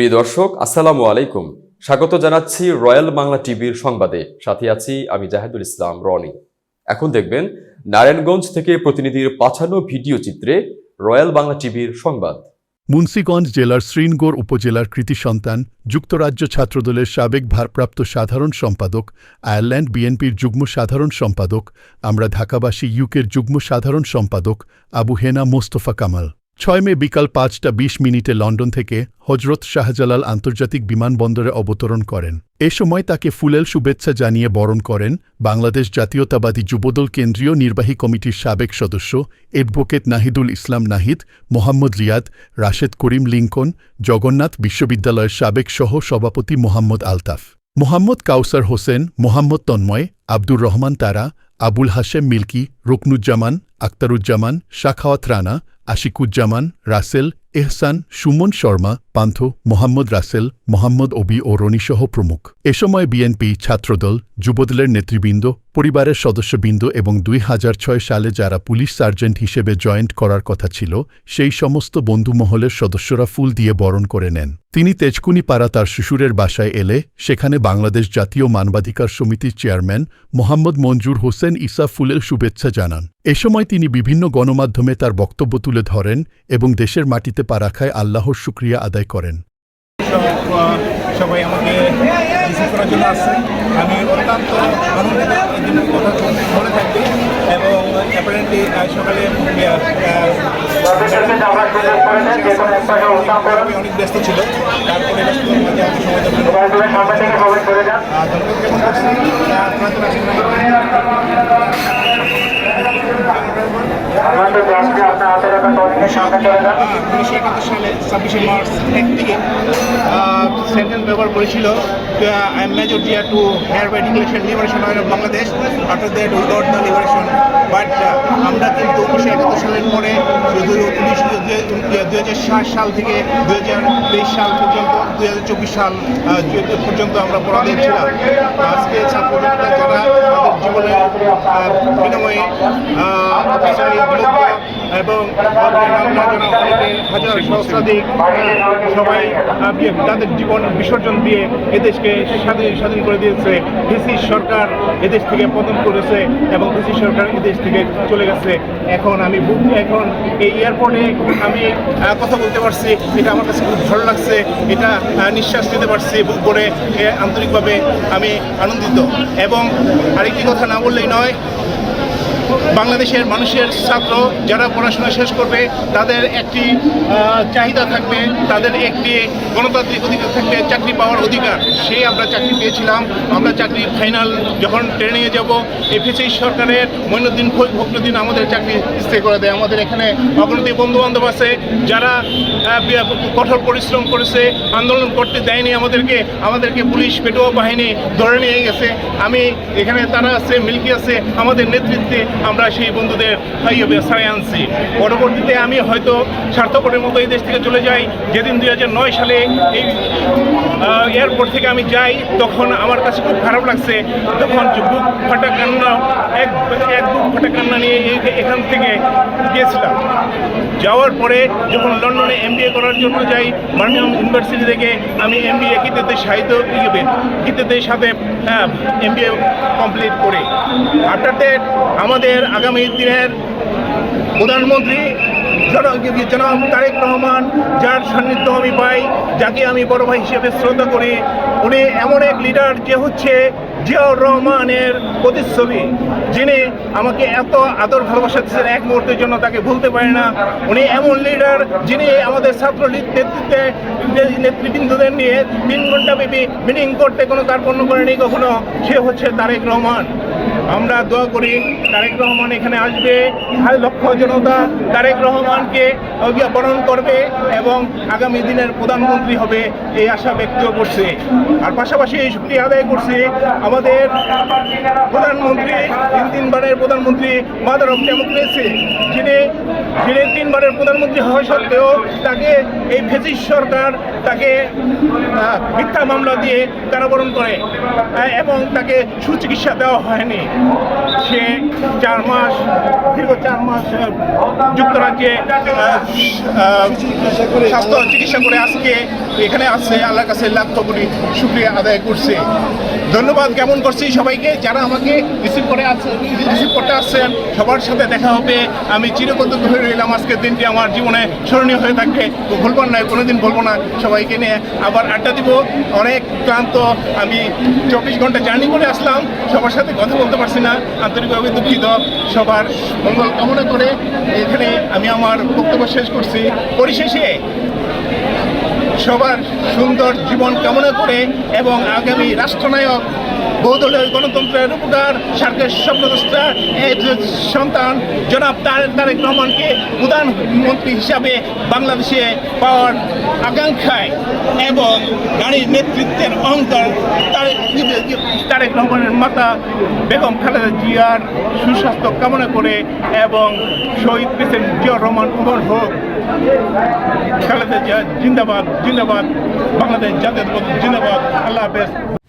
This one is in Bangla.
প্রিয় দর্শক, আসসালামু আলাইকুম। স্বাগত জানাচ্ছি রয়্যাল বাংলা টিভির সংবাদে। সাথে আছি আমি জাহেদুল ইসলাম, রনি। এখন দেখবেন, নারায়ণগঞ্জ থেকে প্রতিনিধির পাঠানো ভিডিও চিত্রে রয়্যাল বাংলা টিভির সংবাদ। মুন্সীগঞ্জ জেলার শ্রীনগর উপজেলার কৃতি সন্তান, যুক্তরাজ্য ছাত্রদলের সাবেক ভারপ্রাপ্ত সাধারণ সম্পাদক, আয়ারল্যান্ড বিএনপির যুগ্ম সাধারণ সম্পাদক, আমরা ঢাকাবাসী ইউকের যুগ্ম সাধারণ সম্পাদক, আবু হেনা মোস্তফা কামাল। ছয় মে বিকাল পাঁচটা বিশ মিনিটে লন্ডন থেকে হজরত শাহজালাল আন্তর্জাতিক বিমানবন্দরে অবতরণ করেন। এ সময় তাকে ফুলেল শুভেচ্ছা জানিয়ে বরণ করেন বাংলাদেশ জাতীয়তাবাদী যুবদল কেন্দ্রীয় নির্বাহী কমিটির সাবেক সদস্য এডভোকেট নাহিদুল ইসলাম নাহিদ, মোহাম্মদ রিয়াদ, রাশেদ করিম লিঙ্কন, জগন্নাথ বিশ্ববিদ্যালয়ের সাবেক সহ সভাপতি মোহাম্মদ আলতাফ। মোহাম্মদ কাউসার হোসেন, মোহাম্মদ তন্ময়, আব্দুর রহমান তারা, আবুল হাশেম মিল্কি, রুকনুজ্জামান আক্তারুজ্জামান শাখাওয়াত রানা, আশিকুজ্জামান, রাসেল, এহসান, সুমন শর্মা, পান্থ, মোহাম্মদ রাসেল, মোহাম্মদ ওবি ও রনিসহ প্রমুখ। এ সময় বিএনপি ছাত্রদল, যুবদলের নেতৃবৃন্দ, পরিবারের সদস্যবৃন্দ এবং দুই হাজার ছয় সালে যারা পুলিশ সার্জেন্ট হিসেবে জয়েন্ট করার কথা ছিল, সেই সমস্ত বন্ধুমহলের সদস্যরা ফুল দিয়ে বরণ করে নেন। তিনি তেজকুনি পাড়া তার শ্বশুরের বাসায় এলে, সেখানে বাংলাদেশ জাতীয় মানবাধিকার সমিতির চেয়ারম্যান মোহাম্মদ মঞ্জুর হোসেন ইসা ফুলের শুভেচ্ছা জানান। এ সময় তিনি বিভিন্ন গণমাধ্যমে তার বক্তব্য তুলে ধরেন এবং দেশের মাটিতে পা রাখায় আল্লাহর শুক্রিয়া আদায় করেন। সবাই আমাকে রিসিভ করার জন্য আসছে। আমি অত্যন্ত আনন্দিত এই কথা মনে থাকবে এবং অ্যাপারেন্টলি সকালে আমি অনেক ব্যস্ত ছিল। তারপরে ব্যস্ততার মাঝে আমি সময় ধন্যবাদ জ্ঞাপন করছি। আহ, আপনারা তো আছেন উনিশশো একাত্তর সালে ছাব্বিশে মার্চ এক থেকে সেন্টেন্স ব্যবহার করেছিল I am major deer do hereby declaration liberation of Bangladesh, after that we got the liberation. But আমরা কিন্তু উনিশশো একাত্তর সালের পরে শুধু উনিশ, দুই হাজার সাত সাল থেকে দু হাজার তেইশ সাল পর্যন্ত দু হাজার চব্বিশ সাল পর্যন্ত আমরা পরাধীন ছিলাম। আজকে ছাত্র জনতা যারা জীবনের বিনিময়ে এবং হাজার সহস্রাধিক সবাই তাদের জীবন বিসর্জন দিয়ে এদেশকে স্বাধীন স্বাধীন করে দিয়েছে। ডিসি সরকার এদেশ থেকে পতন করেছে এবং ডিসি সরকার এদেশ থেকে চলে গেছে। এখন আমি এখন এই এয়ারপোর্টে আমি কথা বলতে পারছি। এটা আমার কাছে খুব ভালো লাগছে। এটা নিঃশ্বাস নিতে পারছি বুক করে আন্তরিকভাবে আমি আনন্দিত। এবং আরেকটি কথা না বললেই নয় বাংলাদেশের মানুষের ছাত্র যারা পড়াশোনা শেষ করবে, তাদের একটি চাহিদা থাকবে, তাদের একটি গণতান্ত্রিক অধিকার থাকবে, চাকরি পাওয়ার অধিকার। সেই আমরা চাকরি পেয়েছিলাম, আমরা চাকরি ফাইনাল যখন ট্রেনে যাব এফএসি সরকারের মইনুদ্দিন ফখরুদ্দিন আমাদের চাকরি স্থির করে দেয়। আমাদের এখানে অগণতি বন্ধুবান্ধব আছে, যারা কঠোর পরিশ্রম করেছে, আন্দোলন করতে দেয়নি আমাদেরকে আমাদেরকে পুলিশ, পেটোয়া বাহিনী ধরে নিয়ে গেছে। আমি এখানে তারা আছে, মিল্কি আছে, আমাদের নেতৃত্বে আমরা সেই বন্ধুদের ছাড়াই আনছি। পরবর্তীতে আমি হয়তো স্বার্থপরের মতো এই দেশ থেকে চলে যাই। যেদিন দুই নয় সালে এই এয়ারপোর্ট থেকে আমি যাই, তখন আমার কাছে খুব খারাপ লাগছে। তখন বুক ফাটা কান্না এক এক বুক ফাটা কান্না নিয়ে এখান থেকে গিয়েছিলাম। যাওয়ার পরে যখন লন্ডনে এমবিএ করার জন্য যাই বার্মিংহাম ইউনিভার্সিটি থেকে আমি এম এমবিএ কিতেতে সাহিত্য ইয়ে কিতেতে সাথে এমবিএ কমপ্লিট করি। দ্যাট আমাদের আগামী দিনের প্রধানমন্ত্রী জনাব তারেক রহমান, যার সান্নিধ্য আমি পাই, যাকে আমি বড় ভাই হিসেবে শ্রদ্ধা করি, উনি এমন এক লিডার যে হচ্ছে জিয়াউর রহমানের প্রতিচ্ছবি, যিনি আমাকে এত আদর ভালোবাসা দিচ্ছেন এক মুহূর্তের জন্য তাকে ভুলতে পারি না। উনি এমন লিডার যিনি আমাদের ছাত্র নেতৃত্বে নেতৃবৃন্দদের নিয়ে তিন ঘণ্টা ব্যাপী মিটিং করতে কোনো তার পণ্য করেনি কখনো, সে হচ্ছে তারেক রহমান। আমরা দোয়া করি তারেক রহমান এখানে আসবে। লক্ষ জনতা, তারেক রহমানকে বরণ করবে এবং আগামী দিনের প্রধানমন্ত্রী হবে এই আশা ব্যক্ত করছে। আর পাশাপাশি এই শুক্রিয়া আদায় করছে আমাদের প্রধানমন্ত্রী তিনবারের প্রধানমন্ত্রী মাদার অফ ডেমোক্রেসি যিনি যিনি তিনবারের প্রধানমন্ত্রী হওয়া সত্ত্বেও তাকে এই ফেসিস সরকার তাকে মিথ্যা মামলা দিয়ে কারাবরণ করে এবং তাকে সুচিকিৎসা দেওয়া হয়নি। সে চার মাস, দীর্ঘ চার মাস যুক্তরাজ্যে স্বাস্থ্য চিকিৎসা করে আজকে এখানে আসছে আল্লাহর কাছে লাখ কোটি শুক্রিয়া আদায় করছে। ধন্যবাদ জ্ঞাপন করছি সবাইকে যারা আমাকে রিসিভ করে আসছে রিসিভ আসছেন, সবার সাথে দেখা হবে। আমি চিরকৃতজ্ঞ হয়ে রইলাম। আজকের দিনটি আমার জীবনে স্মরণীয় হয়ে থাকবে। ভুলবার নয়, কোনোদিন বলব না সবাইকে নিয়ে। আবার আড্ডা দিব। অনেক ক্লান্ত। আমি চব্বিশ ঘণ্টা জার্নি করে আসলাম। সবার সাথে কথা বলতে পারছি না। আন্তরিকভাবে দুঃখিত। সবার মঙ্গল কামনা করে এখানে আমি আমার বক্তব্য শেষ করছি। পরিশেষে সবার সুন্দর জীবন কামনা করে এবং আগামী রাষ্ট্রনায়ক বহুদলীয় গণতন্ত্রের উপকার সার্কের স্বপ্নদ্রষ্টা সন্তান জনাব তারেক তারেক রহমানকে প্রধানমন্ত্রী হিসাবে বাংলাদেশে পাওয়ার আকাঙ্ক্ষায় এবং নারীর নেতৃত্বের অহংকার তারেক তারেক রহমানের মাতা বেগম খালেদা জিয়ার সুস্বাস্থ্য কামনা করে এবং শহীদ প্রেসিডেন্ট জিয়াউর রহমান উমর হোক, খালেদা জিয়া জিন্দাবাদ জিন্দাবাদ, বাংলাদেশ জাতীয় জিন্দাবাদ, আল্লাহ হাফেজ।